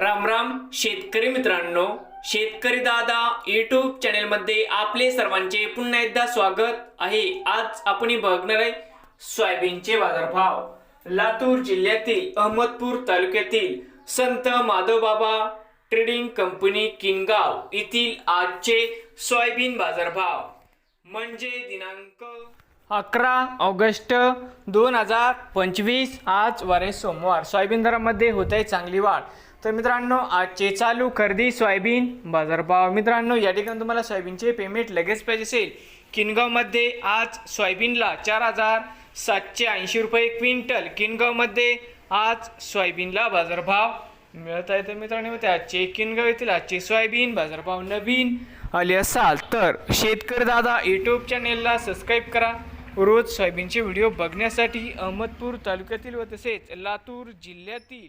राम राम शेतकरी मित्रांनो. शेतकरी दादा युट्यूब चॅनेलमध्ये आपले सर्वांचे पुन्हा एकदा स्वागत आहे. आज आपण बघणार आहे सोयाबीनचे बाजारभाव. लातूर जिल्ह्यातील अहमदपूर तालुक्यातील संत माधवबाबा ट्रेडिंग कंपनी किनगाव येथील आजचे सोयाबीन बाजारभाव. म्हणजे दिनांक अकरा ऑगस्ट दोन हजार पंचवीस. आज वारे सोमवार. सोयाबीन दरामध्ये होत आहे चांगली वाढ. तर मित्रांनो आजचे चालू खरेदी सोयाबीन बाजारभाव मित्रांनो या ठिकाणी तुम्हाला सोयाबीनचे पेमेंट लगेच पाहिजे असेल. किनगावमध्ये आज सोयाबीनला चार हजार सातशे ऐंशी रुपये क्विंटल. किनगावमध्ये आज सोयाबीनला बाजारभाव मिळत आहे. तर मित्रांनो ते आजचे किनगाव येथील आजचे सोयाबीन बाजारभाव नवीन आले असाल तर शेतकरी दादा यूट्यूब चॅनेलला सबस्क्राईब करा. रोज सोयाबीनचे व्हिडिओ बघण्यासाठी अहमदपूर तालुक्यातील व तसेच लातूर जिल्ह्यातील